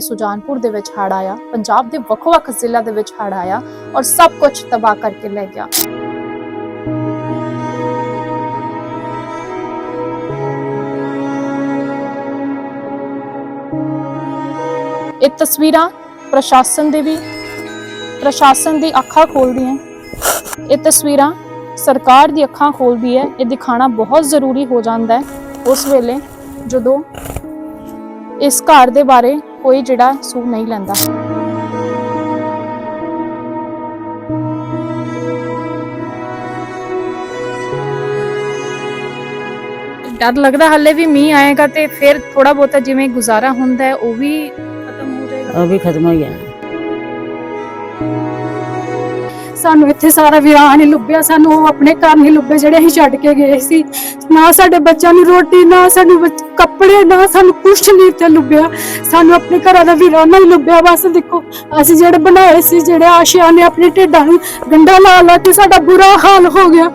ਸੁਜਾਨਪੁਰ ਦੇ ਵਿੱਚ ਹੜ ਆਇਆ, ਪੰਜਾਬ ਦੇ ਵੱਖ-ਵੱਖ ਜ਼ਿਲ੍ਹਾ ਦੇ ਵਿੱਚ ਹੜ੍ਹ ਆਇਆ ਔਰ ਸਭ ਕੁਝ ਤਬਾਹ ਕਰਕੇ ਲੈ ਗਿਆ। ਇਹ ਤਸਵੀਰਾਂ ਪ੍ਰਸ਼ਾਸਨ ਦੇ ਵੀ, ਪ੍ਰਸ਼ਾਸਨ ਦੀ ਅੱਖਾਂ ਖੋਲਦੀਆਂ ਇਹ ਤਸਵੀਰਾਂ ਸਰਕਾਰ ਦੀ ਅੱਖਾਂ ਖੋਲਦੀ ਹੈ। ਇਹ ਦਿਖਾਣਾ ਬਹੁਤ ਜ਼ਰੂਰੀ ਹੋ ਜਾਂਦਾ ਹੈ। ਉਸ ਵੇਲੇ ਜਦੋਂ ਇਸ ਘਰ ਦੇ ਬਾਰੇ ਕੋਈ ਜਿਹੜਾ ਸੂ ਨਹੀਂ ਲੈਂਦਾ। ਡਰ ਲੱਗਦਾ ਹੱਲੇ ਵੀ ਮੀਂਹ ਆਏਗਾ ਤੇ ਫਿਰ ਥੋੜਾ ਬਹੁਤਾ ਜਿਵੇਂ ਗੁਜ਼ਾਰਾ ਹੁੰਦਾ ਹੈ ਉਹ ਵੀ ਖਤਮ ਹੋ ਜਾਏਗਾ। ਉਹ ਵੀ ਖਤਮ ਹੋ ਗਿਆ। ਸਾਨੂੰ ਇੱਥੇ ਸਾਰਾ ਵਿਰਾਨ ਹੀ ਲੁੱਭਿਆ ਸਾਨੂੰ ਉਹ ਆਪਣੇ ਘਰ ਨਹੀਂ ਲੁੱਭੇ ਜਿਹੜੇ ਅਸੀਂ ਛੱਡ ਕੇ ਗਏ ਸੀ। ਨਾ ਸਾਡੇ ਬੱਚਿਆਂ ਨੂੰ ਰੋਟੀ ਨਾ ਸਾਨੂੰ ਕੱਪੜੇ ਨਾ ਸਾਨੂੰ ਕੁਛ ਨਹੀਂ ਇੱਥੇ ਲੁੱਭਿਆ। ਸਾਨੂੰ ਆਪਣੇ ਘਰਾਂ ਦਾ ਵਿਰਾਨਾ ਹੀ ਲੁੱਭਿਆ। ਬਸ ਦੇਖੋ, ਅਸੀਂ ਜਿਹੜੇ ਬਣਾਏ ਸੀ, ਜਿਹੜੇ ਆਸ਼ਿਆਂ ਨੇ ਆਪਣੇ ਢਿੱਡਾਂ ਨੂੰ ਗੰਡਾ ਲਾ ਲਾ ਕੇ ਸਾਡਾ ਬੁਰਾ ਹਾਲ ਹੋ ਗਿਆ।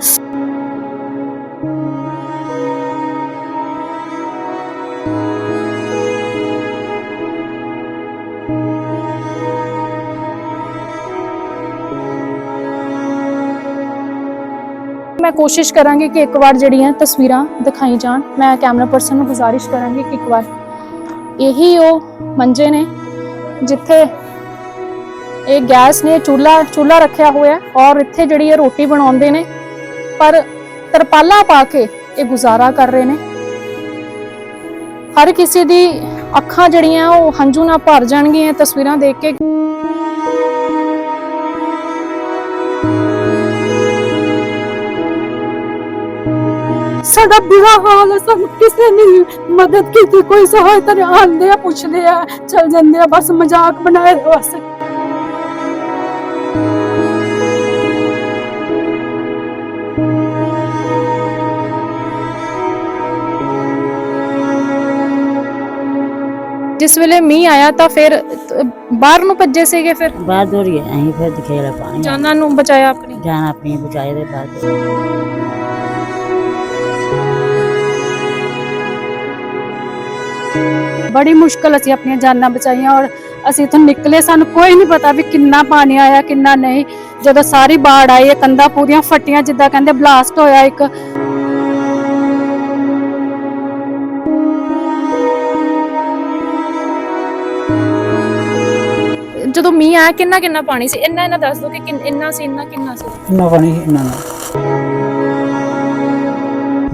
ਮੈਂ ਕੋਸ਼ਿਸ਼ ਕਰਾਂਗੀ ਕਿ ਇੱਕ ਵਾਰ ਜਿਹੜੀਆਂ ਤਸਵੀਰਾਂ ਦਿਖਾਈ ਜਾਣ, ਮੈਂ ਕੈਮਰਾ ਪਰਸਨ ਨੂੰ ਗੁਜ਼ਾਰਿਸ਼ ਕਰਾਂਗੀ ਕਿ ਇੱਕ ਵਾਰ ਇਹੀ ਉਹ ਮੰਜੇ ਨੇ ਜਿੱਥੇ ਇਹ ਗੈਸ ਨੇ ਚੁੱਲ੍ਹਾ ਚੁੱਲ੍ਹਾ ਰੱਖਿਆ ਹੋਇਆ ਔਰ ਇੱਥੇ ਜਿਹੜੀ ਇਹ ਰੋਟੀ ਬਣਾਉਂਦੇ ਨੇ, ਪਰ ਤਰਪਾਲਾ ਪਾ ਕੇ ਇਹ ਗੁਜ਼ਾਰਾ ਕਰ ਰਹੇ ਨੇ। ਹਰ ਕਿਸੇ ਦੀ ਅੱਖਾਂ ਜਿਹੜੀਆਂ ਉਹ ਹੰਝੂ ਨਾਲ ਭਰ ਜਾਣਗੀਆਂ ਤਸਵੀਰਾਂ ਦੇਖ ਕੇ। ਸਾਡਾ ਬੁਰਾ ਹਾਲ ਹੈ ਸਾਨੂੰ ਕਿਸੇ ਨੇ ਮਦਦ ਕੀਤੀ ਕੋਈ ਸਹਾਇਤਾ ਨਹੀਂ ਆਉਂਦੇ ਆ ਪੁੱਛਦੇ ਆ ਚਲ ਜਾਂਦੇ ਆ ਬਸ ਮਜ਼ਾਕ ਬਣਾਏ ਬਸ ਜਿਸ ਵੇਲੇ ਮੀਂਹ ਆਇਆ ਤਾਂ ਫਿਰ ਅ, ਬਾਹਰ ਨੂੰ ਭੱਜੇ ਸੀਗੇ ਫਿਰ ਬਾਹਰ ਦੌੜ ਗਏ ਅਸੀਂ ਫਿਰ ਦਿਖੇਲਾ ਪਾਣੀ ਜਾਨਾਂ ਨੂੰ ਬਚਾਇਆ ਆਪਣੀ ਜਾਨ ਆਪਣੀ ਬਚਾਏ ਦੇ ਬਾਅਦ ਬੜੀ ਮੁਸ਼ਕਲ ਅਸੀਂ ਆਪਣੀਆਂ ਜਾਨਾਂ ਬਚਾਈਆਂ ਔਰ ਅਸੀਂ ਇੱਥੋਂ ਨਿਕਲੇ ਸਾਨੂੰ ਕੋਈ ਨਹੀਂ ਪਤਾ ਵੀ ਕਿੰਨਾ ਪਾਣੀ ਆਇਆ ਕਿੰਨਾ ਨਹੀਂ। ਜਦੋਂ ਸਾਰੀ ਬਾੜ ਆਈ ਇਹ ਕੰਧਾਂ ਪੂਰੀਆਂ ਫਟੀਆਂ ਜਿੱਦਾਂ ਕਹਿੰਦੇ ਬਲਾਸਟ ਹੋਇਆ ਇੱਕ। ਜਦੋਂ ਮੀਂਹ ਆਇਆ ਕਿੰਨਾ ਕਿੰਨਾ ਪਾਣੀ ਸੀ? ਇੰਨਾ ਇੰਨਾ ਦੱਸ ਦੋ ਕਿ ਕਿੰਨ- ਇੰਨਾ ਸੀ ਇੰਨਾ ਕਿੰਨਾ ਸੀ? ਇੰਨਾ ਪਾਣੀ ਇੰਨਾ ਨਾ।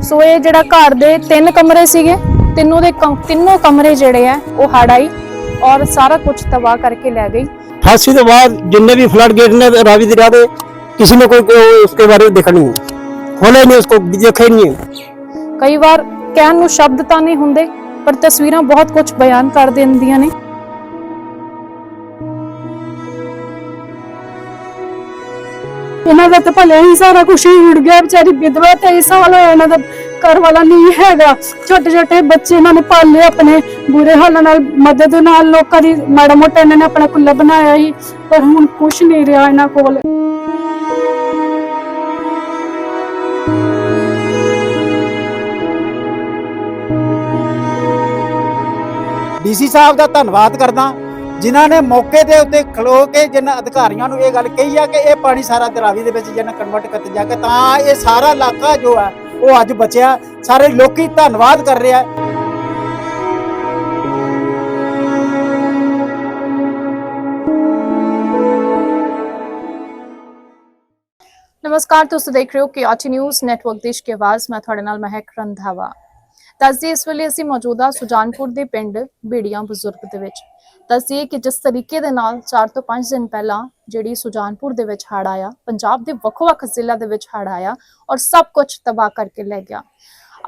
ਸੋ ਇਹ ਜਿਹੜਾ ਘਰ ਦੇ ਤਿੰਨ ਕਮਰੇ ਸੀਗੇ ਤਿੰਨੋਂ ਦੇ ਤਿੰਨੋਂ ਕਮਰੇ ਜਿਹੜੇ ਆ ਉਹ ਹੜ ਔਰ ਸਾਰਾ ਕੁਝ ਤਬਾਹ ਕਰਕੇ ਲੈ ਗਈ। 88 ਤੋਂ ਬਾਅਦ ਜਿੰਨੇ ਵੀ ਫਲੱਡ ਗੇਟ ਨੇ ਰਾਵੀ ਦਰਿਆ ਦੇ ਕਿਸੇ ਨੇ ਕੋਈ ਉਸਕੇ ਬਾਰੇ ਦੇਖਾ ਨਹੀਂ। ਖੋਲੇ ਨਹੀਂ ਉਸਕੋ ਦੇਖੇ ਨਹੀਂ ਕਈ ਵਾਰ ਕਹਿਣ ਨੂੰ ਸ਼ਬਦ ਤਾਂ ਨਹੀਂ ਹੁੰਦੇ ਪਰ ਤਸਵੀਰਾਂ ਬਹੁਤ ਕੁਝ ਬਿਆਨ ਕਰ ਦਿੰਦੀਆਂ ਨੇ। ਇਹਨਾਂ ਦਾ ਤਾਂ ਭਲੇ ਹੀ ਸਾਰਾ ਕੁਝ ਹੀ ਉੜ ਗਿਆ ਵਿਚਾਰੀ ਵਿਧਵਾ 23 ਸਾਲ ਹੋਇਆ ਇਹਨਾਂ ਦਾ। ਘਰ ਵਾਲਾ ਨਹੀਂ ਹੈਗਾ। ਛੋਟੇ ਛੋਟੇ ਬੱਚੇ ਇਹਨਾਂ ਨੇ ਪਾਲੇ ਆਪਣੇ। ਬੁਰੇ ਹਾਲਾਂ ਨਾਲ ਮਦਦ ਨਾਲ ਲੋਕਾਂ ਦੀ ਮਾੜਾ ਮੋਟਾ ਇਹਨਾਂ ਨੇ ਆਪਣਾ ਕੁੱਲਾ ਬਣਾਇਆ ਸੀ, ਪਰ ਹੁਣ ਕੁਝ ਨਹੀਂ ਰਿਹਾ ਇਹਨਾਂ ਕੋਲ। ਡੀਸੀ ਸਾਹਿਬ ਦਾ ਧੰਨਵਾਦ ਕਰਦਾ। ਜਿਨ੍ਹਾਂ ਨੇ ਮੌਕੇ ਦੇ ਉੱਤੇ ਖਲੋ ਕੇ ਜਿਨ੍ਹਾਂ ਅਧਿਕਾਰੀਆਂ ਨੂੰ ਇਹ ਗੱਲ ਕਹੀ ਆ ਕਿ ਇਹ ਪਾਣੀ ਸਾਰਾ ਦਰਾਵੀ ਦੇ ਵਿੱਚ ਜਿਹਨਾਂ ਕਨਵਰਟ ਕੀਤਾ ਜਾ ਕੇ ਤਾਂ ਇਹ ਸਾਰਾ ਇਲਾਕਾ ਜੋ ਹੈ ਉਹ ਅੱਜ ਬਚਿਆ। ਸਾਰੇ ਲੋਕੀ ਧੰਨਵਾਦ ਕਰ ਰਿਹਾ ਨਮਸਕਾਰ, ਤੁਸੀਂ ਦੇਖ ਰਹੇ ਹੋ ਕਿ ਆਚੀ ਨਿਊਜ਼ ਨੈਟਵਰਕ ਦੇਸ਼ ਕੀ ਆਵਾਜ਼। ਮੈਂ ਤੁਹਾਡੇ ਨਾਲ ਮਹਿਕ ਰੰਧਾਵਾ। ਦੱਸਦੀ ਇਸ ਵੇਲੇ ਅਸੀਂ ਮੌਜੂਦਾ ਸੁਜਾਨਪੁਰ ਦੇ ਪਿੰਡ ਬੇੜੀਆਂ ਬਜ਼ੁਰਗ ਦੇ ਵਿੱਚ। ਦੱਸਦੀਏ ਕਿ ਜਿਸ ਤਰੀਕੇ ਦੇ ਨਾਲ 4 ਤੋਂ 5 ਦਿਨ ਪਹਿਲਾਂ ਜਿਹੜੀ ਸੁਜਾਨਪੁਰ ਦੇ ਵਿੱਚ ਹੜ੍ਹ ਆਇਆ, ਪੰਜਾਬ ਦੇ ਵੱਖ-ਵੱਖ ਜ਼ਿਲ੍ਹਿਆਂ ਦੇ ਵਿੱਚ ਹੜ੍ਹ ਆਇਆ ਔਰ ਸਭ ਕੁਝ ਤਬਾਹ ਕਰਕੇ ਲੈ ਗਿਆ।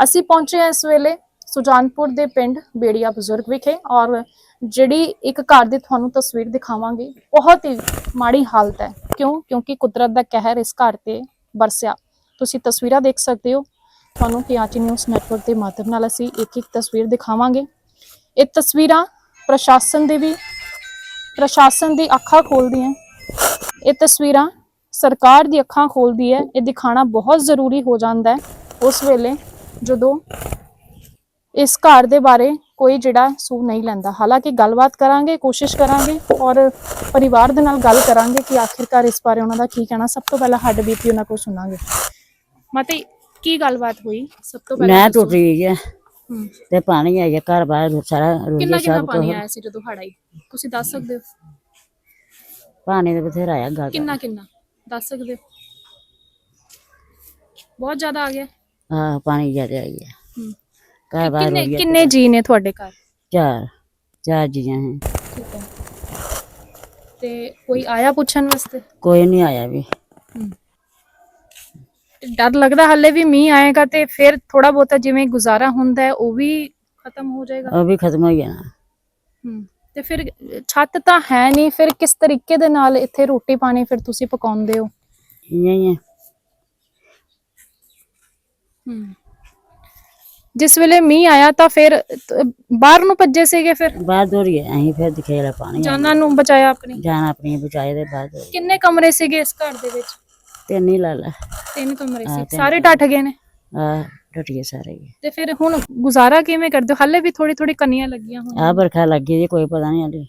ਅਸੀਂ ਪਹੁੰਚੇ ਹਾਂ ਇਸ ਵੇਲੇ ਸੁਜਾਨਪੁਰ ਦੇ ਪਿੰਡ ਬੇੜੀਆ ਬਜ਼ੁਰਗ ਵਿਖੇ ਔਰ ਜਿਹੜੀ ਇੱਕ ਘਰ ਦੀ ਤੁਹਾਨੂੰ ਤਸਵੀਰ ਦਿਖਾਵਾਂਗੇ, ਬਹੁਤ ਹੀ ਮਾੜੀ ਹਾਲਤ ਹੈ। ਕਿਉਂ? ਕਿਉਂਕਿ ਕੁਦਰਤ ਦਾ ਕਹਿਰ ਇਸ ਘਰ ਤੇ ਬਰਸਿਆ। ਤੁਸੀਂ ਤਸਵੀਰਾਂ ਦੇਖ ਸਕਦੇ ਹੋ। ਤੁਹਾਨੂੰ ਕਿਆਚੀ ਨਿਊਜ਼ ਨੈਟਵਰਕ ਦੇ ਮਾਧਿਅਮ ਨਾਲ ਅਸੀਂ ਇੱਕ ਇੱਕ ਤਸਵੀਰ ਦਿਖਾਵਾਂਗੇ। ਇਹ ਤਸਵੀਰਾਂ ਪ੍ਰਸ਼ਾਸਨ ਦੇ ਵੀ, ਪ੍ਰਸ਼ਾਸਨ ਦੀ ਅੱਖਾਂ ਖੋਲਦੀਆਂ ਇਹ ਤਸਵੀਰਾਂ ਸਰਕਾਰ ਦੀ ਅੱਖਾਂ ਖੋਲਦੀ ਹੈ ਇਹ ਦਿਖਾਣਾ ਬਹੁਤ ਜ਼ਰੂਰੀ ਹੋ ਜਾਂਦਾ ਹੈ ਉਸ ਵੇਲੇ ਜਦੋਂ ਇਸ ਘਰ ਦੇ ਬਾਰੇ ਕੋਈ ਜਿਹੜਾ ਸੂ ਨਹੀਂ ਲੈਂਦਾ। ਹਾਲਾਂਕਿ ਗੱਲਬਾਤ ਕਰਾਂਗੇ, ਕੋਸ਼ਿਸ਼ ਕਰਾਂਗੇ ਔਰ ਪਰਿਵਾਰ ਦੇ ਨਾਲ ਗੱਲ ਕਰਾਂਗੇ ਕਿ ਆਖਿਰਕਾਰ ਇਸ ਬਾਰੇ ਉਹਨਾਂ ਦਾ ਕੀ ਕਹਿਣਾ। ਸਭ ਤੋਂ ਪਹਿਲਾਂ ਹੱਡ ਬੀਪੀ ਉਹਨਾਂ ਕੋਲ ਸੁਣਾਂਗੇ। ਮਾਤੇ ਕੀ ਗੱਲਬਾਤ ਹੋਈ? ਸਭ ਤੋਂ ਪਹਿਲਾਂ ਦੱਸੋ। ਟੁੱਟ ਗਈ ਹੈ ਹੂੰ। ਤੇ ਪਾਣੀ ਆਇਆ ਘਰ ਬਾਹਰ ਸਾਰਾ ਰੁੜ ਕਿੰਨਾ ਕਿੰਨਾ ਸਭ ਪਾਣੀ ਕੁਛ। ਆਇਆ ਸੀ ਜਦੋਂ ਹੜ ਆਈ? ਤੁਸੀਂ ਦੱਸ ਸਕਦੇ ਹੋ? ਪਾਣੀ ਦੇ ਬਥੇਰਾ ਆਇਆ ਗੱਲ ਕਿੰਨਾ ਕਿੰਨਾ? ਦੱਸ ਸਕਦੇ ਹੋ? ਬਹੁਤ ਜ਼ਿਆਦਾ ਆ ਗਿਆ? ਹਾਂ ਪਾਣੀ ਜ਼ਿਆਦਾ ਆਈ ਹੈ। ਘਰ ਬਾਹਰ ਕਿੰਨੇ ਕਿੰਨੇ ਜੀ ਨੇ ਤੁਹਾਡੇ ਘਰ? ਚਾਰ। ਚਾਰ ਜੀਆਂ ਹੈ ਠੀਕ ਹੈ। ਤੇ ਕੋਈ ਆਇਆ ਪੁੱਛਣ ਵਾਸਤੇ? ਕੋਈ ਨਹੀਂ ਆਇਆ ਵੀ। ਡਰ ਲੱਗਦਾ ਹੱਲੇ ਵੀ ਮੀਂਹ ਆਏਗਾ ਤੇ ਫਿਰ ਥੋੜਾ ਬਹੁਤਾ ਜਿਵੇਂ ਗੁਜ਼ਾਰਾ ਹੁੰਦਾ ਹੈ ਉਹ ਵੀ ਖਤਮ ਹੋ ਜਾਏਗਾ? ਉਹ ਵੀ ਖਤਮ ਹੋ ਨਾ ਹਮ, ਤੇ ਫਿਰ ਛੱਤ ਤਾਂ ਹੈ ਨਹੀਂ ਫਿਰ ਕਿਸ ਤਰੀਕੇ ਦੇ ਨਾਲ ਇੱਥੇ ਰੋਟੀ ਪਾਣੀ ਫਿਰ ਤੁਸੀਂ ਪਕਾਉਂਦੇ ਹੋ? ਇਆਂ ਹੀ ਹੈ। ਜਿਸ ਵੇਲੇ ਮੀਂਹ ਆਇਆ ਤਾਂ ਫਿਰ ਬਾਹਰ ਨੂੰ ਭੱਜੇ ਸੀਗੇ ਫਿਰ? ਬਾਹਰ ਦੌੜੀਏ ਅਸੀਂ ਫਿਰ ਦਿਖੇ ਲਾ ਪਾਣੀ ਜਾਨਾਂ ਨੂੰ ਬਚਾਇਆ ਆਪਣੀ? ਜਾਨ ਆਪਣੀ ਬਚਾਏ ਦੇ ਬਾਅਦ ਕਿੰਨੇ ਕਮਰੇ ਸੀਗੇ ਇਸ ਘਰ ਦੇ ਵਿੱਚ? ਤੇ ਨਹੀਂ ਲਾ ਲਾ। ਤਿੰਨ ਕਮਰੇ ਹਾਂ, ਸੀ। ਤਿੰਨ ਸਾਰੇ ਟੱਟ ਗਏ ਨੇ? ਆ ਟੁੱਟ ਗਏ ਸਾਰੇ। ਹੀ। ਤੇ ਫਿਰ ਹੁਣ ਗੁਜ਼ਾਰਾ ਕਿਵੇਂ ਕਰਦੇ ਹੋ? ਹੱਲੇ ਵੀ ਥੋੜੀ ਥੋੜੀ ਕੰਨੀਆਂ ਲੱਗੀਆਂ ਹੋਣ ਆ ਬਰਖਾ ਲੱਗੀ ਜੀ ਕੋਈ ਪਤਾ ਨਹੀਂ ਹਲੇ।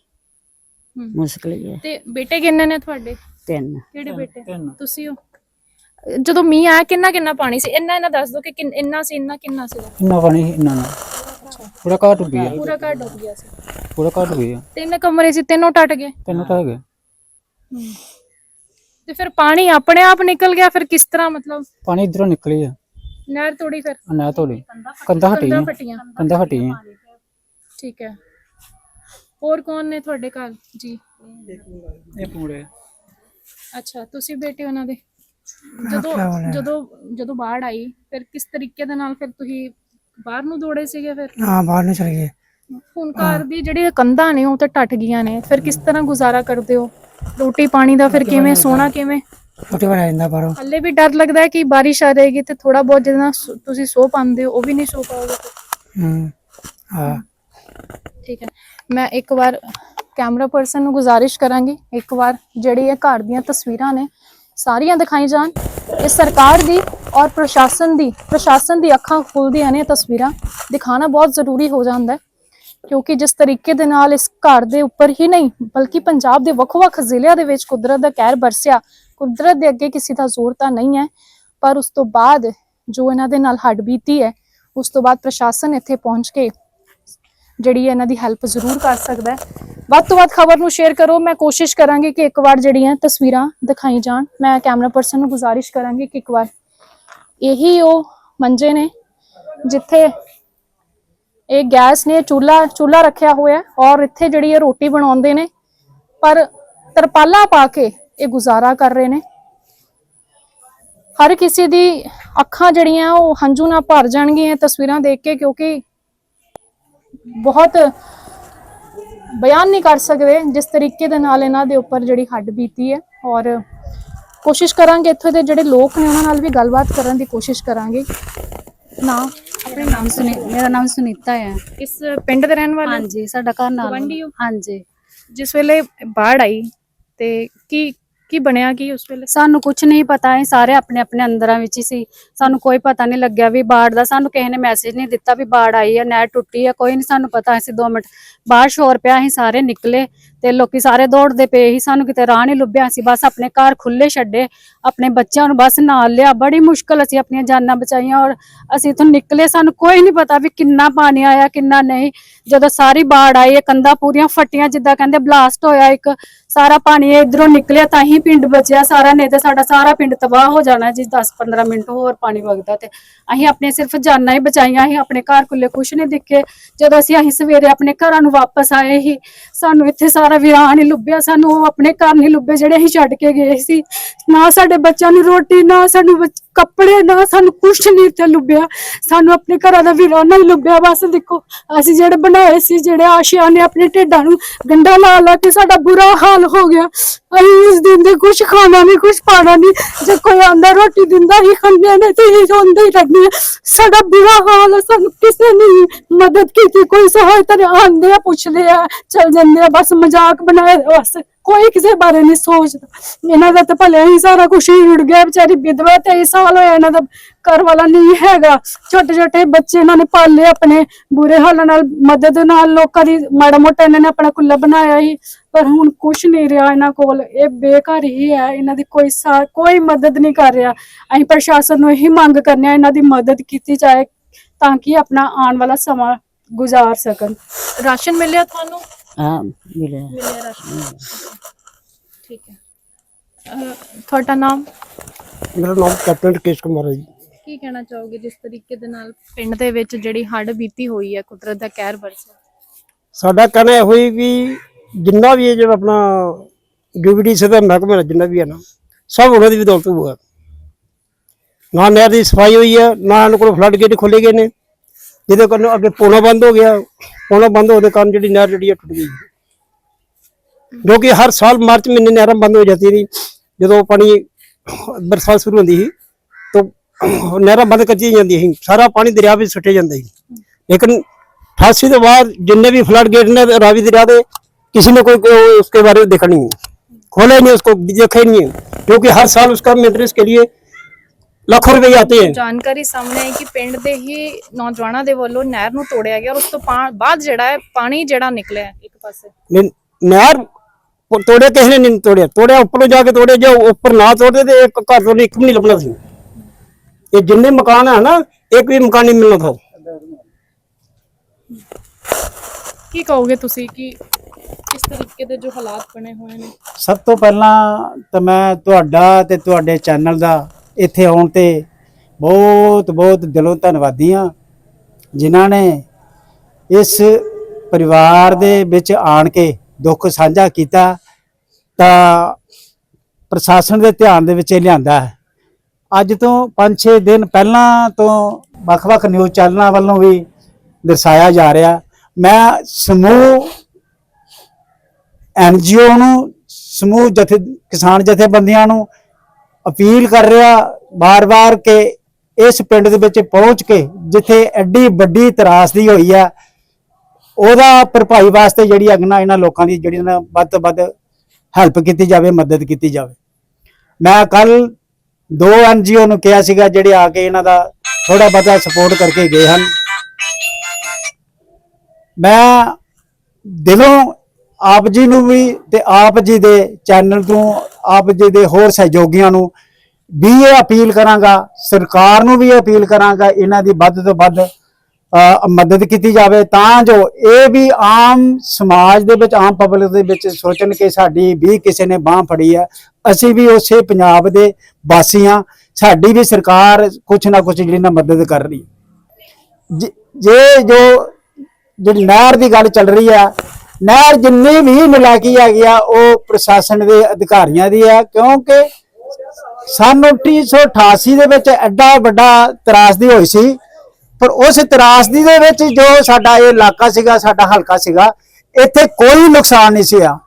ਹਮ। ਮੁਸ਼ਕਲ ਹੀ ਹੈ। ਤੇ ਬੇਟੇ ਕਿੰਨੇ ਨੇ ਤੁਹਾਡੇ? ਤਿੰਨ। ਕਿਹੜੇ ਬੇਟੇ? ਤੁਸੀਂ ਹੋ? ਜਦੋਂ ਮੀਂਹ ਆਇਆ ਕਿੰਨਾ ਕਿੰਨਾ ਪਾਣੀ ਸੀ? ਇੰਨਾ ਇੰਨਾ ਦੱਸ ਦਿਓ ਕਿ ਕਿੰਨ- ਇੰਨਾ ਸੀ ਇੰਨਾ ਕਿੰਨਾ ਸੀ? ਇੰਨਾ ਪਾਣੀ ਇੰਨਾ ਨਾ। ਪੂਰਾ ਘਰ ਡੁੱਬ ਗਿਆ। ਪੂਰਾ ਘਰ ਡੁੱਬ ਗਿਆ ਸੀ। ਪੂਰਾ ਘਰ ਡੁੱਬ ਗਿਆ। ਤਿੰਨ ਕਮਰੇ ਸੀ ਤਿੰਨੋਂ ਟੱਟ ਗਏ। ਤੈਨੂੰ ਤਾਂ ਹੈਗਾ ਤੇ ਫਿਰ ਪਾਣੀ ਆਪਣੇ ਆਪ ਨਿਕਲ ਗਿਆ ਫਿਰ ਕਿਸ ਤਰ੍ਹਾਂ ਮਤਲਬ? ਪਾਣੀ ਇਧਰੋਂ ਨਿਕਲੀ ਆ। ਨਹਿਰ ਤੋੜੀ ਫਿਰ? ਨਾ ਤੋੜੀ। ਕੰਦਾ ਹਟੀ ਕੰਧਾਂ ਫਟੀਆਂ। ਕੰਦਾ ਹਟੀ ਆ ਠੀਕ ਹੈ। ਹੋਰ ਕੌਣ ਨੇ ਤੁਹਾਡੇ ਘਰ? ਜੀ। ਇੱਕ ਮੁੰਡੇ ਅੱਛਾ ਤੁਸੀਂ ਬੇਟੇ ਉਹਨਾਂ ਦੇ? ਜਦੋਂ ਜਦੋਂ ਜਦੋਂ ਬਾੜ ਆਈ ਫਿਰ ਕਿਸ ਤਰੀਕੇ ਦੇ ਨਾਲ ਫਿਰ ਤੁਸੀਂ ਬਾਹਰ ਨੂੰ ਦੌੜੇ ਸੀਗੇ ਫਿਰ? ਹਾਂ ਬਾਹਰ ਨੂੰ ਚਲੇ ਗਏ। ਹੁਣ ਘਰ ਦੀ ਜਿਹੜੀ ਕੰਧਾਂ ਨੇ ਉਹ ਤਾਂ ਟੱਟ ਗਈਆਂ ਨੇ। ਫਿਰ ਕਿਸ ਤਰ੍ਹਾਂ ਗੁਜ਼ਾਰਾ ਕਰਦੇ ਹੋ? ਰੋਟੀ ਪਾਣੀ ਦਾ ਫਿਰ ਕਿਵੇਂ ਸੋਣਾ ਕਿਵੇਂ? ਛੋਟੇ ਬਣਾ ਜਾਂਦਾ ਬਾਹਰੋਂ। ਹੱਲੇ ਵੀ ਡਰ ਲੱਗਦਾ ਹੈ ਕਿ ਬਾਰਿਸ਼ ਆ ਜਾਏਗੀ ਤੇ ਥੋੜਾ ਬਹੁਤ ਜਿਹਨਾਂ ਤੁਸੀਂ ਸੋ ਪਾਉਂਦੇ ਹੋ ਉਹ ਵੀ ਨਹੀਂ ਸੋ ਪਾਓਗੇ। ਹੂੰ ਹਾਂ। ਠੀਕ ਹੈ। ਮੈਂ ਇੱਕ ਵਾਰ ਕੈਮਰਾ ਪਰਸਨ ਨੂੰ ਗੁਜ਼ਾਰਿਸ਼ ਕਰਾਂਗੀ ਇੱਕ ਵਾਰ ਜਿਹੜੀ ਇਹ ਘਰ ਦੀਆਂ ਤਸਵੀਰਾਂ ਨੇ ਸਾਰੀਆਂ ਦਿਖਾਈ ਜਾਣ। ਇਹ ਸਰਕਾਰ ਦੀ ਔਰ ਪ੍ਰਸ਼ਾਸਨ ਦੀ ਪ੍ਰਸ਼ਾਸਨ ਦੀ ਅੱਖਾਂ ਖੁੱਲਦੀਆਂ ਨੇ ਇਹ ਤਸਵੀਰਾਂ। ਦਿਖਾਣਾ ਬਹੁਤ ਜ਼ਰੂਰੀ ਹੋ ਜਾਂਦਾ ਹੈ। ਕਿਉਂਕਿ ਜਿਸ ਤਰੀਕੇ ਦੇ ਨਾਲ ਇਸ ਘਰ ਦੇ ਉੱਪਰ ਹੀ ਨਹੀਂ, ਬਲਕਿ ਪੰਜਾਬ ਦੇ ਵੱਖ-ਵੱਖ ਜ਼ਿਲ੍ਹਿਆਂ ਦੇ ਵਿੱਚ ਕੁਦਰਤ ਦਾ ਕਹਿਰ ਬਰਸਿਆ, ਕੁਦਰਤ ਦੇ ਅੱਗੇ ਕਿਸੇ ਦਾ ਜ਼ੋਰ ਤਾਂ ਨਹੀਂ ਹੈ, ਪਰ ਉਸ ਤੋਂ ਬਾਅਦ ਜੋ ਇਹਨਾਂ ਦੇ ਨਾਲ ਹੱਡ ਹੈ, ਉਸ ਤੋਂ ਬਾਅਦ ਪ੍ਰਸ਼ਾਸਨ ਇੱਥੇ ਪਹੁੰਚ ਕੇ ਜਿਹੜੀ ਹੈ ਇਹਨਾਂ ਦੀ ਹੈਲਪ ਜ਼ਰੂਰ ਕਰ ਸਕਦਾ ਹੈ। ਵੱਧ ਤੋਂ ਵੱਧ ਖਬਰ ਨੂੰ ਸ਼ੇਅਰ ਕਰੋ, ਮੈਂ ਕੋਸ਼ਿਸ਼ ਕਰਾਂਗੀ ਕਿ ਇੱਕ ਵਾਰ ਜਿਹੜੀਆਂ ਤਸਵੀਰਾਂ ਦਿਖਾਈ ਜਾਣ, ਮੈਂ ਕੈਮਰਾ ਪਰਸਨ ਨੂੰ ਗੁਜ਼ਾਰਿਸ਼ ਕਰਾਂਗੀ ਕਿ ਇੱਕ ਵਾਰ ਇਹੀ ਉਹ ਮੰਜੇ ਨੇ ਜਿੱਥੇ ਇਹ ਗੈਸ ਨੇ ਚੁੱਲਾ ਚੁੱਲਾ ਰੱਖਿਆ ਹੋਇਆ ਔਰ ਇੱਥੇ ਜਿਹੜੀ ਇਹ ਰੋਟੀ ਬਣਾਉਂਦੇ ਨੇ, ਪਰ ਤਰਪਾਲਾ ਪਾ ਕੇ ਇਹ ਗੁਜ਼ਾਰਾ ਕਰ ਰਹੇ ਨੇ। ਹਰ ਕਿਸੇ ਦੀ ਅੱਖਾਂ ਜਿਹੜੀਆਂ ਉਹ ਹੰਝੂ ਨਾਲ ਭਰ ਜਾਣਗੀਆਂ ਤਸਵੀਰਾਂ ਦੇਖ ਕੇ, ਕਿਉਂਕਿ ਬਹੁਤ ਬਿਆਨ ਨਹੀਂ ਕਰ ਸਕਦੇ ਜਿਸ ਤਰੀਕੇ ਦੇ ਨਾਲ ਇਹਨਾਂ ਦੇ ਉੱਪਰ ਜਿਹੜੀ ਹੱਡ ਬੀਤੀ ਹੈ। ਔਰ ਕੋਸ਼ਿਸ਼ ਕਰਾਂਗੇ ਇੱਥੇ ਦੇ ਜਿਹੜੇ ਲੋਕ ਨੇ, ਉਹਨਾਂ ਨਾਲ ਵੀ ਗੱਲਬਾਤ ਕਰਨ ਦੀ ਕੋਸ਼ਿਸ਼ ਕਰਾਂਗੇ। ਨਾ। ਨਾਮ ਮੇਰਾ ਨਾਮ ਸੁਨੀਤਾ ਹੈ। ਇਸ ਪਿੰਡ ਦੇ ਰਹਿਣ ਵਾਲੇ ਹਾਂਜੀ ਸਾਡਾ ਘਰ ਨਾਲ। ਹੋ? ਹਾਂਜੀ। ਜਿਸ ਵੇਲੇ ਬਾੜ ਆਈ ਤੇ ਕੀ ਕੀ ਬਣਿਆ ਕੀ ਉਸ ਵੇਲੇ? ਸਾਨੂੰ ਕੁਝ ਨਹੀਂ ਪਤਾ ਹੈ ਸਾਰੇ ਆਪਣੇ ਆਪਣੇ ਅੰਦਰਾਂ ਵਿੱਚ ਹੀ ਸੀ। ਸਾਨੂੰ ਕੋਈ ਪਤਾ ਨਹੀਂ ਲੱਗਿਆ ਵੀ ਬਾੜ ਦਾ ਸਾਨੂੰ ਕਿਸੇ ਨੇ ਮੈਸੇਜ ਨਹੀਂ ਦਿੱਤਾ ਵੀ ਬਾੜ ਆਈ ਹੈ ਨੈਟ ਟੁੱਟੀ ਹੈ ਕੋਈ ਨਹੀਂ ਸਾਨੂੰ ਪਤਾ। ਸੀ 2 ਮਿੰਟ ਬਾਹਰ ਸ਼ੋਰ ਪਿਆ ਅਸੀਂ ਸਾਰੇ ਨਿਕਲੇ। ਤੇ ਲੋਕੀ ਸਾਰੇ ਦੌੜਦੇ ਪਏ ਸੀ, ਸਾਨੂੰ ਕਿਤੇ ਰਾਹ ਨਹੀਂ ਲੁੱਭਿਆ ਸੀ, ਬਸ ਆਪਣੇ ਘਰ ਖੁੱਲੇ ਛੱਡੇ, ਆਪਣੇ ਬੱਚਿਆਂ ਨੂੰ ਬਸ ਨਾਲ ਲਿਆ, ਬੜੀ ਮੁਸ਼ਕਲ ਅਸੀਂ ਆਪਣੀਆਂ ਜਾਨਾਂ ਬਚਾਈਆਂ ਔਰ ਅਸੀਂ ਇਥੋਂ ਨਿਕਲੇ, ਸਾਨੂੰ ਕੋਈ ਨਹੀਂ ਪਤਾ ਵੀ ਕਿੰਨਾ ਪਾਣੀ ਆਇਆ, ਕਿੰਨਾ ਨਹੀਂ। ਜਦੋਂ ਸਾਰੀ ਬਾੜ ਆਈ, ਇਹ ਕੰਧਾਂ ਪੂਰੀਆਂ ਫਟੀਆਂ, ਜਿੱਦਾਂ ਕਹਿੰਦੇ ਬਲਾਸਟ ਹੋਇਆ ਇੱਕ, ਸਾਰਾ ਪਾਣੀ ਇਧਰੋਂ ਨਿਕਲਿਆ, ਤਾਂ ਹੀ ਪਿੰਡ ਬਚਿਆ ਸਾਰਾ, ਨਹੀਂ ਤੇ ਸਾਡਾ ਸਾਰਾ ਪਿੰਡ ਤਬਾਹ ਹੋ ਜਾਣਾ ਜੀ 10-15 ਮਿੰਟ ਹੋਰ ਪਾਣੀ ਵਗਦਾ ਤੇ। ਅਸੀਂ ਆਪਣੇ ਸਿਰਫ ਜਾਨਾਂ ਹੀ ਬਚਾਈਆਂ, ਅਸੀਂ ਆਪਣੇ ਘਰ ਖੁੱਲੇ ਕੁਛ ਨਹੀਂ ਦਿਖੇ। ਜਦੋਂ ਅਸੀਂ ਅਸੀਂ ਸਵੇਰੇ ਆਪਣੇ ਘਰਾਂ ਨੂੰ ਵਾਪਸ ਆਏ ਹੀ ਸਾਨੂੰ ਇੱਥੇ ਸਾਰਾ ਵਿਰਾਨ ਹੀ ਲੁੱਭਿਆ, ਸਾਨੂੰ ਉਹ ਆਪਣੇ ਘਰ ਨਹੀਂ ਲੁੱਭੇ ਜਿਹੜੇ ਅਸੀਂ ਛੱਡ ਕੇ ਗਏ ਸੀ। ਨਾ ਸਾਡੇ ਬੱਚਿਆਂ ਨੂੰ ਰੋਟੀ, ਨਾ ਸਾਨੂੰ ਕੱਪੜੇ ਨਾ ਸਾਨੂੰ ਕੁਛ ਨਹੀਂ ਇੱਥੇ ਲੁੱਭਿਆ। ਸਾਨੂੰ ਆਪਣੇ ਘਰਾਂ ਦਾ ਵਿਰਾਨਾ ਹੀ ਲੁੱਭਿਆ। ਬਸ ਦੇਖੋ ਅਸੀਂ ਜਿਹੜੇ ਬਣਾਏ ਸੀ ਜਿਹੜੇ ਆਸ਼ਿਆਂ ਨੇ ਆਪਣੇ ਢਿੱਡਾਂ ਨੂੰ ਗੰਡਾ ਲਾ ਲਾ ਕੇ ਸਾਡਾ ਬੁਰਾ ਹਾਲ ਹੋ ਗਿਆ। ਅਸੀਂ ਉਸ ਦਿਨ ਦੇ ਕੁਛ ਖਾਣਾ ਨਹੀਂ ਕੁਛ ਪਾਣਾ ਨਹੀਂ। ਜੇ ਕੋਈ ਆਂਦਾ ਰੋਟੀ ਦਿੰਦਾ ਹੀ ਖਾਂਦੇ ਨੇ ਤੇ ਹੀ ਰੋਂਦੇ ਹੀ ਰਹਿੰਦੇ ਸਾਡਾ ਬੁਰਾ ਹਾਲ ਹੈ, ਸਾਨੂੰ ਕਿਸੇ ਨੇ ਮਦਦ ਕੀਤੀ ਕੋਈ ਸਹਾਇਤਾ ਨਹੀਂ। ਆਂਦੇ ਆ ਪੁੱਛਦੇ ਆ ਚਲ ਜਾਂਦੇ ਆ ਬਸ ਮਜ਼ਾਕ ਬਣਾਏ ਬਸ। ਕੋਈ ਕਿਸੇ ਬਾਰੇ ਨਹੀਂ ਸੋਚਦਾ। ਇਹਨਾਂ ਦਾ ਤਾਂ ਭਲੇ ਹੀ ਸਾਰਾ ਕੁਝ ਹੀ ਰੁੜ ਗਿਆ, ਵਿਚਾਰੀ ਵਿਧਵਾ ਤੇ ਇਹ ਸਾਲ ਹੋਇਆ, ਇਹਨਾਂ ਦਾ ਘਰ ਵਾਲਾ ਨਹੀਂ ਹੈਗਾ। ਛੋਟੇ ਛੋਟੇ ਬੱਚੇ ਇਹਨਾਂ ਨੇ ਪਾਲੇ ਆਪਣੇ, ਬੁਰੇ ਹਾਲਾਂ ਨਾਲ, ਮਦਦ ਨਾਲ ਲੋਕਾਂ ਦੀ ਮਾੜਾ ਮੋਟਾ ਇਹਨਾਂ ਨੇ ਆਪਣਾ ਕੁੱਲਾ ਬਣਾਇਆ ਸੀ। ਪਰ ਹੁਣ ਕੁਝ ਨਹੀਂ ਰਿਹਾ ਇਹਨਾਂ ਕੋਲ। ਇਹ ਬੇਘਰ ਹੀ ਹੈ, ਇਹਨਾਂ ਦੀ ਕੋਈ ਸਾ- ਕੋਈ ਮਦਦ ਨਹੀਂ ਕਰ ਰਿਹਾ। ਅਸੀਂ ਪ੍ਰਸ਼ਾਸਨ ਨੂੰ ਇਹੀ ਮੰਗ ਕਰਨੇ ਆ, ਇਹਨਾਂ ਦੀ ਮਦਦ ਕੀਤੀ ਜਾਏ, ਤਾਂ ਕਿ ਆਪਣਾ ਆਉਣ ਵਾਲਾ ਸਮਾਂ ਗੁਜ਼ਾਰ ਸਕਣ। ਰਾਸ਼ਨ ਮਿਲਿਆ ਤੁਹਾਨੂੰ? ਹਾਂ ਮਿਲਿਆ ਮਿਲਿਆ ਰਾਸ਼ਨ ਠੀਕ ਹੈ। ਅਹ, ਤੁਹਾਡਾ ਨਾਮ? ਮੇਰਾ ਨਾਮ ਕੈਪਟਨ ਰਕੇਸ਼ ਕੁਮਾਰ ਹੈ ਜੀ। ਕੀ ਕਹਿਣਾ ਚਾਹੋਗੇ ਜਿਸ ਤਰੀਕੇ ਦੇ ਨਾਲ ਪਿੰਡ ਦੇ ਵਿੱਚ ਜਿਹੜੀ ਹੜ੍ਹ ਬੀਤੀ ਹੋਈ ਹੈ ਕੁਦਰਤ ਦਾ ਕਹਿਰ ਵਰਸਿਆ? ਸਾਡਾ ਕਹਿਣਾ ਇਹ ਹੋਈ ਵੀ ਜਿੰਨਾ ਵੀ ਇਹ ਜਿਹੜਾ ਆਪਣਾ ਡਿਊਟੀ ਦਾ ਮਹਿਕਮਾ ਹੈ, ਜਿੰਨਾ ਵੀ ਹੈ ਨਾ ਸਭ ਉਹਨਾਂ ਦੀ ਬਦੌਲਤ ਹੋਇਆ ਨਾ ਨਹਿਰ ਦੀ ਸਫ਼ਾਈ ਹੋਈ ਹੈ ਨਾ ਇਹਨਾਂ ਕੋਲ ਫਲੱਡ ਗੇਟ ਖੋਲੇ ਗਏ ਨੇ ਜਿਹਦੇ ਕਾਰਨ ਅੱਗੇ ਪੋਣਾ ਬੰਦ ਹੋ ਗਿਆ। ਪੋਣਾ ਬੰਦ ਹੋਣ ਦੇ ਕਾਰਨ ਜਿਹੜੀ ਨਹਿਰ ਜਿਹੜੀ ਹੈ ਟੁੱਟ ਗਈ ਜੋ ਕਿ ਹਰ ਸਾਲ ਮਾਰਚ ਮਹੀਨੇ ਨਹਿਰਾਂ ਬੰਦ ਹੋ ਜਾਂਦੀ ਸੀ ਜਦੋਂ ਪਾਣੀ ਬਰਸਾਤ ਸ਼ੁਰੂ ਹੁੰਦੀ ਸੀ ਤਾਂ ਨਹਿਰਾਂ ਬੰਦ ਕਰ ਦਿੱਤੀਆਂ ਜਾਂਦੀਆਂ ਸੀ ਸਾਰਾ ਪਾਣੀ ਦਰਿਆ ਵਿੱਚ ਸੁੱਟਿਆ ਜਾਂਦਾ ਸੀ ਲੇਕਿਨ 88 के बाद जितने भी फ्लड गेट ने रावी दरिया दे किसी ने कोई कोई उसके बारे में देखा नहीं है खोला ही नहीं उसको देखा ही नहीं है क्योंकि हर साल उसका मेंटेनेंस के लिए ਲੱਖ ਰੁਪਏ ਆਤੇ ਹੈ। ਜਾਣਕਾਰੀ ਸਾਹਮਣੇ ਹੈ ਕਿ ਪਿੰਡ ਦੇ ਹੀ ਨੌਜਵਾਨਾਂ ਦੇ ਵੱਲੋਂ ਨਹਿਰ ਨੂੰ ਤੋੜਿਆ ਗਿਆ ਔਰ ਉਸ ਤੋਂ ਬਾਅਦ ਜਿਹੜਾ ਹੈ ਪਾਣੀ ਜਿਹੜਾ ਨਿਕਲਿਆ ਇੱਕ ਪਾਸੇ। ਨਹਿਰ ਉਹ ਤੋੜਿਆ ਨਹੀਂ ਤੋੜਿਆ? ਤੋੜਿਆ ਉੱਪਰੋਂ ਜਾ ਕੇ ਤੋੜਿਆ ਜੇ ਉੱਪਰ ਨਾ ਤੋੜਦੇ ਤੇ ਇੱਕ ਘਰ ਤੋਂ ਇੱਕ ਵੀ ਨਹੀਂ ਲੱਭਣਾ ਸੀ। ਇਹ ਜਿੰਨੇ ਮਕਾਨ ਹੈ ਨਾ ਇੱਕ ਵੀ ਮਕਾਨ ਨਹੀਂ ਮਿਲਣਾ ਥਾ। ਕੀ ਕਹੋਗੇ ਤੁਸੀਂ ਕਿ ਇਸ ਤਰੀਕੇ ਦੇ ਜੋ ਹਾਲਾਤ ਬਣੇ ਹੋਏ ਨੇ? ਸਭ ਤੋਂ ਪਹਿਲਾਂ ਤਾਂ ਮੈਂ ਤੁਹਾਡਾ ਤੇ ਤੁਹਾਡੇ ਚੈਨਲ ਦਾ ਇੱਥੇ ਆਉਣ ਤੇ ਬਹੁਤ ਬਹੁਤ ਦਿਲੋਂ ਧੰਨਵਾਦੀ ਹਾਂ ਜਿਨ੍ਹਾਂ ਨੇ ਇਸ ਪਰਿਵਾਰ ਦੇ ਵਿੱਚ ਆਣ ਕੇ ਦੁੱਖ ਸਾਂਝਾ ਕੀਤਾ, ਤਾਂ ਪ੍ਰਸ਼ਾਸਨ ਦੇ ਧਿਆਨ ਦੇ ਵਿੱਚ ਲਿਆਂਦਾ ਹੈ। ਅੱਜ ਤੋਂ 5-6 ਦਿਨ ਪਹਿਲਾਂ ਤੋਂ ਵੱਖ-ਵੱਖ ਨਿਊਜ਼ ਚੈਨਲਾਂ ਵੱਲੋਂ ਵੀ ਦਰਸਾਇਆ ਜਾ ਰਿਹਾ। ਮੈਂ ਸਮੂਹ ਐਨਜੀਓ ਨੂੰ, ਸਮੂਹ ਜਥੇ, ਕਿਸਾਨ ਜਥੇਬੰਦੀਆਂ ਨੂੰ ਅਪੀਲ ਕਰ ਰਿਹਾ ਬਾਰ-ਬਾਰ ਕਿ ਇਸ ਪਿੰਡ ਦੇ ਵਿੱਚ ਪਹੁੰਚ ਕੇ ਜਿੱਥੇ ਐਡੀ ਵੱਡੀ ਤਰਾਸਦੀ ਹੋਈ ਆ, ਉਹਦਾ ਭਰਪਾਈ ਵਾਸਤੇ ਜਿਹੜੀ ਅਗਨਾ ਇਹਨਾਂ ਲੋਕਾਂ ਦੀ ਜਿਹੜੀ ਨਾ ਵੱਧ ਤੋਂ ਵੱਧ ਹੈਲਪ ਕੀਤੀ ਜਾਵੇ, ਮਦਦ ਕੀਤੀ ਜਾਵੇ। ਮੈਂ ਕੱਲ ਦੋ ਐਨਜੀਓ ਨੂੰ ਕਿਹਾ ਸੀਗਾ ਜਿਹੜੇ ਆ ਕੇ ਇਹਨਾਂ ਦਾ ਥੋੜਾ ਬਹੁਤਾ ਸਪੋਰਟ ਕਰਕੇ ਗਏ ਹਨ। ਮੈਂ ਦਿਲੋਂ ਆਪ ਜੀ ਨੂੰ ਵੀ ਤੇ ਆਪ ਜੀ ਦੇ ਚੈਨਲ ਤੋਂ, ਆਪ ਜੀ ਦੇ ਹੋਰ ਸਹਿਯੋਗੀਆਂ ਨੂੰ ਵੀ ਇਹ ਅਪੀਲ ਕਰਾਂਗਾ, ਸਰਕਾਰ ਨੂੰ ਵੀ ਅਪੀਲ ਕਰਾਂਗਾ, ਇਹਨਾਂ ਦੀ ਵੱਧ ਤੋਂ ਵੱਧ ਮਦਦ ਕੀਤੀ ਜਾਵੇ ਤਾਂ ਜੋ ਇਹ ਵੀ ਆਮ ਸਮਾਜ ਦੇ ਵਿੱਚ, ਆਮ ਪਬਲਿਕ ਦੇ ਵਿੱਚ ਸੋਚਣ ਕਿ ਸਾਡੀ ਵੀ ਕਿਸੇ ਨੇ ਬਾਹ ਫੜੀ ਹੈ। ਅਸੀਂ ਵੀ ਉਸੇ ਪੰਜਾਬ ਦੇ ਵਾਸੀ ਹਾਂ। ਸਾਡੀ ਵੀ ਸਰਕਾਰ ਕੁਛ ਨਾ ਕੁਛ ਜਿਹੜੀ ਨਾ ਮਦਦ ਕਰ ਰਹੀ ਜੇ- ਜੋ ਜਿਹੜੀ ਨਹਿਰ ਦੀ ਗੱਲ ਚੱਲ ਰਹੀ ਹੈ ਨਹਿਰ ਜਿੰਨੀ ਵੀ ਨਲਾਇਕੀ ਹੈਗੀ ਆ ਉਹ ਪ੍ਰਸ਼ਾਸਨ ਦੇ ਅਧਿਕਾਰੀਆਂ ਦੀ ਆ, ਕਿਉਂਕਿ ਸਨ 1988 ਦੇ ਵਿੱਚ ਐਡਾ ਵੱਡਾ ਤਰਾਸਦੀ ਹੋਈ ਸੀ, ਪਰ ਉਸ ਤਰਾਸਦੀ ਦੇ ਵਿੱਚ ਜੋ ਸਾਡਾ ਇਹ ਇਲਾਕਾ ਸੀਗਾ, ਸਾਡਾ ਹਲਕਾ ਸੀਗਾ, ਇੱਥੇ ਕੋਈ ਨੁਕਸਾਨ ਨਹੀਂ ਸੀ ਆ।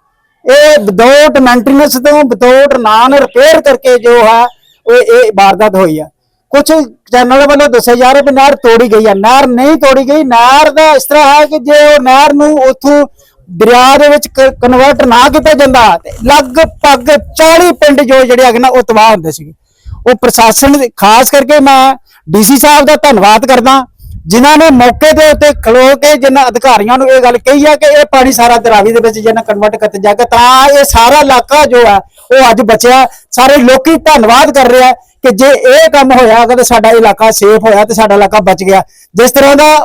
ਇਹ ਵਿਦਆਊਟ ਮੇਨਟੇਨੈਂਸ ਤੋਂ ਵਿਦਆਊਟ ਨਾਨ ਰਿਪੇਅਰ ਕਰਕੇ ਜੋ ਹੈ ਉਹ ਇਹ ਵਾਰਦਾਤ ਹੋਈ ਆ। ਕੁਝ ਚੈਨਲ ਵੱਲੋਂ ਦੱਸਿਆ ਜਾ ਰਿਹਾ ਵੀ ਨਹਿਰ ਤੋੜੀ ਗਈ ਆ। ਨਹਿਰ ਨਹੀਂ ਤੋੜੀ ਗਈ, ਨਹਿਰ ਦਾ ਇਸ ਤਰ੍ਹਾਂ ਹੈ ਕਿ ਜੇ ਉਹ ਨਹਿਰ ਨੂੰ ਉਥੋਂ ਦਰਿਆ ਦੇ ਵਿੱਚ ਕਨਵਰਟ ਨਾ ਕੀਤਾ ਜਾਂਦਾ ਤੇ ਲਗਭਗ 40 ਪਿੰਡ ਜੋ ਜਿਹੜੇ ਹੈਗੇ ਨਾ ਉਹ ਤਬਾਹ ਹੁੰਦੇ ਸੀਗੇ। ਉਹ ਪ੍ਰਸ਼ਾਸਨ ਖਾਸ ਕਰਕੇ ਮੈਂ ਡੀਸੀ ਸਾਹਿਬ ਦਾ ਧੰਨਵਾਦ ਕਰਦਾ, ਜਿਨ੍ਹਾਂ ਨੇ ਮੌਕੇ ਦੇ ਉੱਤੇ ਖਲੋ ਕੇ ਜਿਨ੍ਹਾਂ ਅਧਿਕਾਰੀਆਂ ਨੂੰ ਇਹ ਗੱਲ ਕਹੀ ਆ ਕਿ ਇਹ ਪਾਣੀ ਸਾਰਾ ਦਰਾਵੀ ਦੇ ਵਿੱਚ ਜਿਹਨਾਂ ਕਨਵਰਟ ਕਰ ਜਾ ਕੇ ਤਾਂ ਇਹ ਸਾਰਾ ਇਲਾਕਾ ਜੋ ਹੈ ਉਹ ਅੱਜ ਬਚਿਆ। ਸਾਰੇ ਲੋਕੀ ਧੰਨਵਾਦ ਕਰ ਰਿਹਾ ਕਿ ਜੇ ਇਹ ਕੰਮ ਹੋਇਆ ਤਾਂ ਸਾਡਾ ਇਲਾਕਾ ਸੇਫ ਹੋਇਆ ਤੇ ਸਾਡਾ ਇਲਾਕਾ ਬਚ ਗਿਆ। ਜਿਸ ਤਰ੍ਹਾਂ ਦਾ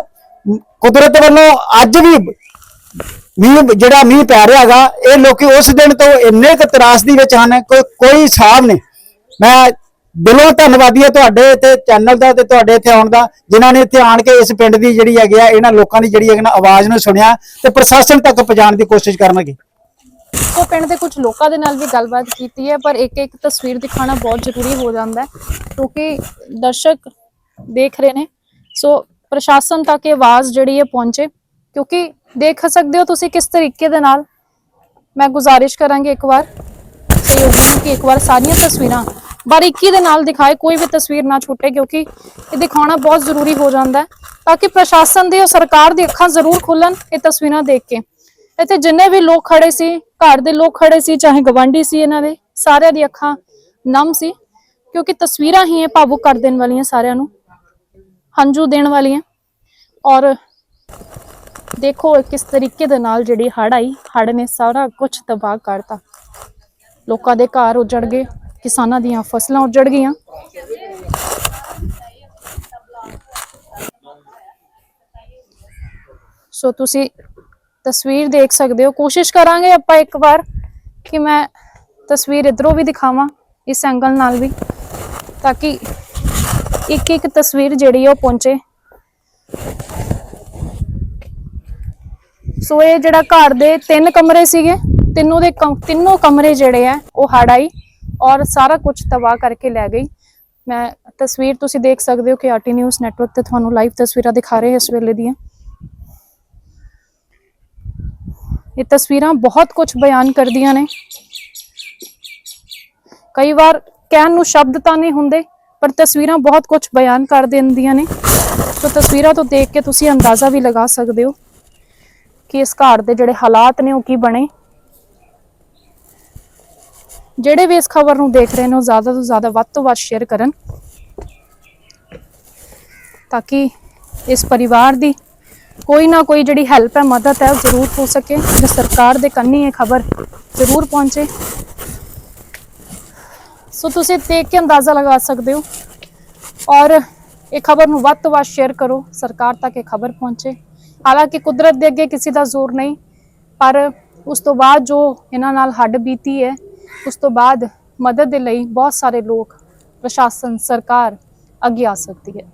ਕੁਦਰਤ ਵੱਲੋਂ ਅੱਜ ਵੀ ਮੀਂਹ ਜਿਹੜਾ ਮੀਂਹ ਪੈ ਰਿਹਾ ਹੈਗਾ, ਇਹ ਲੋਕੀ ਉਸ ਦਿਨ ਤੋਂ ਇੰਨੇ ਕੁ ਤਰਾਸਦੀ ਵਿੱਚ ਹਨ ਕੋਈ ਕੋਈ ਹਿਸਾਬ ਨਹੀਂ। ਮੈਂ ਦਿਲੋਂ ਧੰਨਵਾਦੀ ਹਾਂ ਤੁਹਾਡੇ ਤੇ ਚੈਨਲ ਦਾ ਤੇ ਤੁਹਾਡੇ ਇੱਥੇ ਆਉਣ ਦਾ, ਜਿਨ੍ਹਾਂ ਨੇ ਇੱਥੇ ਆਣ ਕੇ ਇਸ ਪਿੰਡ ਦੀ ਜਿਹੜੀ ਹੈਗੀ ਆ, ਇਹਨਾਂ ਲੋਕਾਂ ਦੀ ਜਿਹੜੀ ਹੈਗੀ ਨਾ ਆਵਾਜ਼ ਨੂੰ ਸੁਣਿਆ ਤੇ ਪ੍ਰਸ਼ਾਸਨ ਤੱਕ ਪਹੁੰਚਾਉਣ ਦੀ ਕੋਸ਼ਿਸ਼ ਕਰਨਗੇ। ਸੋ ਪਿੰਡ ਦੇ ਕੁਝ ਲੋਕਾਂ ਦੇ ਨਾਲ ਵੀ ਗੱਲਬਾਤ ਕੀਤੀ ਹੈ, ਪਰ ਇੱਕ ਇੱਕ ਤਸਵੀਰ ਦਿਖਾਣਾ ਬਹੁਤ ਜ਼ਰੂਰੀ ਹੋ ਜਾਂਦਾ ਹੈ, ਕਿਉਂਕਿ ਦਰਸ਼ਕ ਦੇਖ ਰਹੇ ਨੇ। ਸੋ ਪ੍ਰਸ਼ਾਸਨ ਤੱਕ ਇਹ ਆਵਾਜ਼ ਜਿਹੜੀ ਹੈ ਪਹੁੰਚੇ, ਕਿਉਂਕਿ ਦੇਖ ਸਕਦੇ ਹੋ ਤੁਸੀਂ ਕਿਸ ਤਰੀਕੇ ਦੇ ਨਾਲ ਮੈਂ ਗੁਜ਼ਾਰਿਸ਼ ਕਰਾਂਗੀ ਇੱਕ ਵਾਰ। ਸਹਿਯੋਗੀਆਂ ਨੂੰ ਕਿ ਇੱਕ ਵਾਰ ਸਾਰੀਆਂ ਤਸਵੀਰਾਂ ਬਾਰੀਕੀ ਦੇ ਨਾਲ ਦਿਖਾਏ, ਕੋਈ ਵੀ ਤਸਵੀਰ ਨਾ ਛੁੱਟੇ, ਕਿਉਂਕਿ ਇਹ ਦਿਖਾਉਣਾ ਬਹੁਤ ਜ਼ਰੂਰੀ ਹੋ ਜਾਂਦਾ ਹੈ। ਤਾਂ ਕਿ ਪ੍ਰਸ਼ਾਸਨ ਦੀ ਔਰ ਸਰਕਾਰ ਦੀ ਅੱਖਾਂ ਜ਼ਰੂਰ ਖੁੱਲਣ ਇਹ ਤਸਵੀਰਾਂ ਦੇਖ ਕੇ। ਇੱਥੇ ਜਿੰਨੇ ਵੀ ਲੋਕ ਖੜੇ ਸੀ, ਘਰ ਦੇ ਲੋਕ ਖੜੇ ਸੀ, ਚਾਹੇ ਗਵਾਂਢੀ ਸੀ ਇਹਨਾਂ ਦੇ, ਸਾਰਿਆਂ ਦੀ ਅੱਖਾਂ ਨਮ ਸੀ, ਕਿਉਂਕਿ ਤਸਵੀਰਾਂ ਹੀ ਇਹ ਭਾਵੁਕ ਕਰ ਦੇਣ ਵਾਲੀਆਂ ਸਾਰਿਆਂ ਨੂੰ, ਹੰਝੂ ਦੇਣ ਵਾਲੀਆਂ। ਔਰ ਦੇਖੋ ਕਿਸ ਤਰੀਕੇ ਦੇ ਨਾਲ ਜਿਹੜੀ ਹੜ ਆਈ, ਹੜ੍ਹ ਨੇ ਸਾਰਾ ਕੁਝ ਤਬਾਹ ਕਰਤਾ। ਲੋਕਾਂ ਦੇ ਘਰ ਉਜੜ ਗਏ, ਕਿਸਾਨਾਂ ਦੀਆਂ ਫਸਲਾਂ ਉਜੜ ਗਈਆਂ। ਸੋ ਤੁਸੀਂ ਤਸਵੀਰ ਦੇਖ ਸਕਦੇ ਹੋ। ਕੋਸ਼ਿਸ਼ ਕਰਾਂਗੇ ਆਪਾਂ ਇੱਕ ਵਾਰ ਕਿ ਮੈਂ ਤਸਵੀਰ ਇਧਰੋਂ ਵੀ ਦਿਖਾਵਾਂ, ਇਸ ਐਂਗਲ ਨਾਲ ਵੀ, ਤਾਂ ਕਿ ਇੱਕ ਇੱਕ ਤਸਵੀਰ ਜਿਹੜੀ ਉਹ ਪਹੁੰਚੇ। ਸੋ ਇਹ ਜਿਹੜਾ ਘਰ ਦੇ ਤਿੰਨ ਕਮਰੇ ਸੀਗੇ, ਤਿੰਨੋਂ ਦੇ ਕਮ- ਤਿੰਨੋਂ ਕਮਰੇ ਜਿਹੜੇ ਆ, ਉਹ ਹੜ੍ਹ ਆਈ ਔਰ ਸਾਰਾ ਕੁਝ ਤਬਾਹ ਕਰਕੇ ਲੈ ਗਈ। ਮੈਂ ਤਸਵੀਰ ਤੁਸੀਂ ਦੇਖ ਸਕਦੇ ਹੋ ਕਿ ਆਰਟੀ ਨਿਊਜ਼ ਨੈਟਵਰਕ ਤੇ ਤੁਹਾਨੂੰ ਲਾਈਵ ਤਸਵੀਰਾਂ ਦਿਖਾ ਰਹੇ ਇਸ ਵੇਲੇ ਦੀਆਂ। ਇਹ ਤਸਵੀਰਾਂ ਬਹੁਤ ਕੁਝ ਬਿਆਨ ਕਰਦੀਆਂ ਨੇ। ਕਈ ਵਾਰ ਕਹਿਣ ਨੂੰ ਸ਼ਬਦ ਤਾਂ ਨਹੀਂ ਹੁੰਦੇ, ਪਰ ਤਸਵੀਰਾਂ ਬਹੁਤ ਕੁਝ ਬਿਆਨ ਕਰ ਦਿੰਦੀਆਂ ਨੇ। ਸੋ ਤਸਵੀਰਾਂ ਤੋਂ ਦੇਖ ਕੇ ਤੁਸੀਂ ਅੰਦਾਜ਼ਾ ਵੀ ਲਗਾ ਸਕਦੇ ਹੋ ਕਿ ਇਸ ਘਾਟ ਦੇ ਜਿਹੜੇ ਹਾਲਾਤ ਨੇ ਉਹ ਕੀ ਬਣੇ? ਜਿਹੜੇ ਵੀ ਇਸ ਖਬਰ ਨੂੰ ਦੇਖ ਰਹੇ ਨੇ ਉਹ ਜ਼ਿਆਦਾ ਤੋਂ ਜ਼ਿਆਦਾ ਵੱਧ ਤੋਂ ਵੱਧ ਸ਼ੇਅਰ ਕਰਨ ਤਾਂ ਕਿ ਇਸ ਪਰਿਵਾਰ ਦੀ ਕੋਈ ਨਾ ਕੋਈ ਜਿਹੜੀ ਹੈਲਪ ਹੈ, ਮਦਦ ਹੈ, ਉਹ ਜ਼ਰੂਰ ਹੋ ਸਕੇ ਤੇ ਸਰਕਾਰ ਦੇ ਕੰਨੀ ਇਹ ਖਬਰ ਜ਼ਰੂਰ ਪਹੁੰਚੇ। ਸੋ ਤੁਸੀਂ ਦੇਖ ਕੇ ਅੰਦਾਜ਼ਾ ਲਗਾ ਸਕਦੇ ਹੋ। ਔਰ ਇਹ ਖਬਰ ਨੂੰ ਵੱਧ ਤੋਂ ਵੱਧ ਸ਼ੇਅਰ ਕਰੋ। ਸਰਕਾਰ ਤੱਕ ਇਹ ਖਬਰ ਪਹੁੰਚੇ। ਹਾਲਾਂਕਿ ਕੁਦਰਤ ਦੇ ਅੱਗੇ ਕਿਸੇ ਦਾ ਜ਼ੋਰ ਨਹੀਂ, ਪਰ ਉਸ ਤੋਂ ਬਾਅਦ ਜੋ ਇਹਨਾਂ ਨਾਲ ਹੱਡ ਬੀਤੀ ਹੈ, ਉਸ ਤੋਂ ਬਾਅਦ ਮਦਦ ਦੇ ਲਈ ਬਹੁਤ ਸਾਰੇ ਲੋਕ, ਪ੍ਰਸ਼ਾਸਨ, ਸਰਕਾਰ ਅੱਗੇ ਆ ਸਕਦੀ ਹੈ।